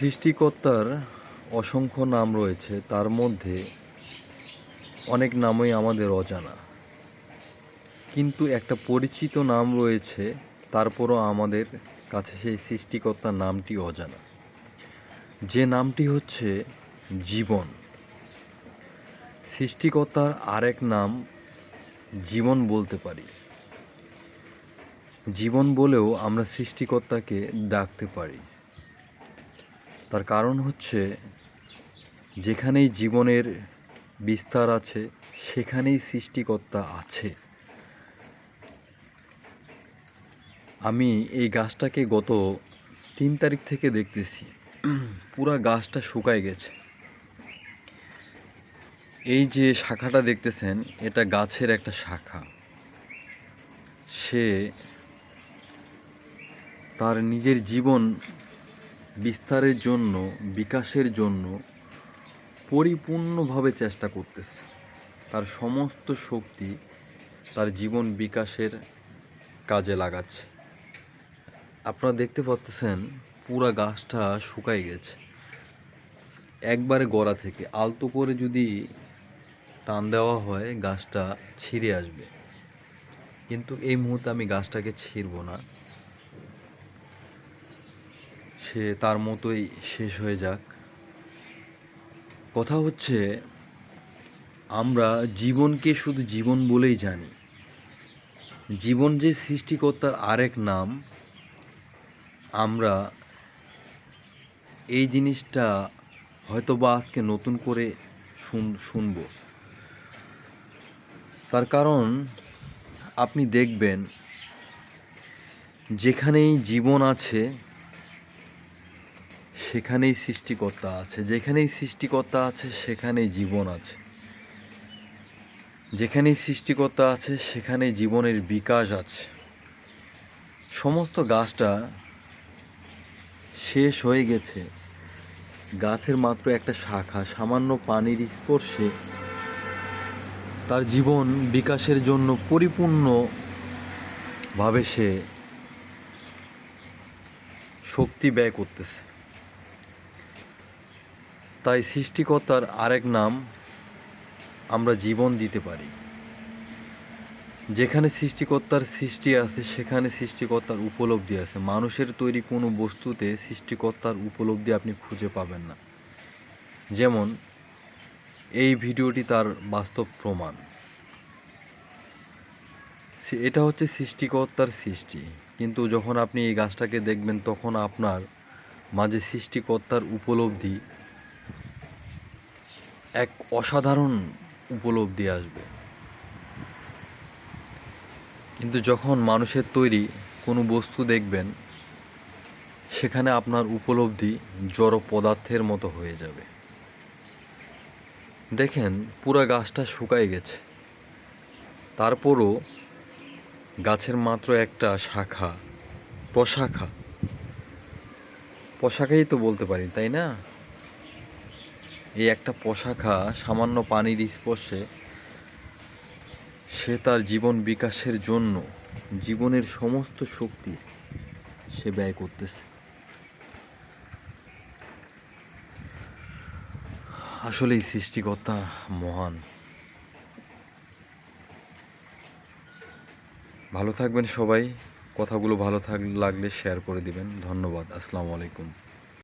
সৃষ্টিকর্তার অসংখ্য নাম রয়েছে, তার মধ্যে অনেক নামই আমাদের অজানা। কিন্তু একটা পরিচিত নাম রয়েছে, তারপরও আমাদের কাছে সেই সৃষ্টিকর্তার নামটি অজানা। যে নামটি হচ্ছে জীবন। সৃষ্টিকর্তার আরেক নাম জীবন বলতে পারি। জীবন বলেও আমরা সৃষ্টিকর্তাকে ডাকতে পারি। তার কারণ হচ্ছে, যেখানেই জীবনের বিস্তার আছে, সেখানেই সৃষ্টিকর্তা আছে। আমি এই গাছটাকে গত তিন তারিখ থেকে দেখতেছি। পুরা গাছটা শুকায় গেছে। এই যে শাখাটা দেখতেছেন, এটা গাছের একটা শাখা। সে তার নিজের জীবন বিস্তারের জন্য, বিকাশের জন্য পরিপূর্ণভাবে চেষ্টা করতেছে। তার সমস্ত শক্তি তার জীবন বিকাশের কাজে লাগাচ্ছে। আপনারা দেখতে পাচ্ছেন, পুরা গাছটা শুকাই গেছে। একবারে গোড়া থেকে আলতো করে যদি টান দেওয়া হয়, গাছটা ছিঁড়ে আসবে। কিন্তু এই মুহূর্তে আমি গাছটাকে ছিঁড়ব না। সে তার মতোই শেষ হয়ে যাক। কথা হচ্ছে, আমরা জীবনকে শুধু জীবন বলেই জানি। জীবন যে সৃষ্টিকর্তার আরেক নাম, আমরা এই জিনিসটা হয়তো বা আজকে নতুন করে শুন, শুনব। তার কারণ, আপনি দেখবেন, যেখানেই জীবন আছে সেখানেই সৃষ্টিকর্তা আছে। যেখানেই সৃষ্টিকর্তা আছে, সেখানেই জীবন আছে। যেখানেই সৃষ্টিকর্তা আছে, সেখানেই জীবনের বিকাশ আছে। সমস্ত গাছটা শেষ হয়ে গেছে। গাছের মাত্র একটা শাখা, সামান্য পানির স্পর্শে তার জীবন বিকাশের জন্য পরিপূর্ণভাবে সে শক্তি ব্যয় করতেছে। তাই সৃষ্টিকর্তার আরেক নাম আমরা জীবন দিতে পারি। যেখানে সৃষ্টিকর্তার সৃষ্টি আছে, সেখানে সৃষ্টিকর্তার উপলব্ধি আছে। মানুষের তৈরি কোনো বস্তুতে সৃষ্টিকর্তার উপলব্ধি আপনি খুঁজে পাবেন না। যেমন, এই ভিডিওটি তার বাস্তব প্রমাণ। এটা হচ্ছে সৃষ্টিকর্তার সৃষ্টি। কিন্তু যখন আপনি এই গাছটাকে দেখবেন, তখন আপনার মাঝে সৃষ্টিকর্তার উপলব্ধি এক অসাধারণ উপলব্ধি আসবে। কিন্তু যখন মানুষের তৈরি কোনো বস্তু দেখবেন, সেখানে আপনার উপলব্ধি জড় পদার্থের মতো হয়ে যাবে। দেখেন, পুরা গাছটা শুকায় গেছে। তারপরও গাছের মাত্র একটা শাখা, প্রশাখা। প্রশাখাই তো বলতে পারি, তাই না? এই একটা পশাখা সামান্য পানির স্পর্শে, সে তার জীবন বিকাশের জন্য, জীবনের সমস্ত শক্তি সে ব্যয় করতেছে। আসলেই সৃষ্টিকর্তা মহান। ভালো থাকবেন সবাই। কথাগুলো ভালো থাক, লাগলে শেয়ার করে দিবেন। ধন্যবাদ। আসসালামু আলাইকুম।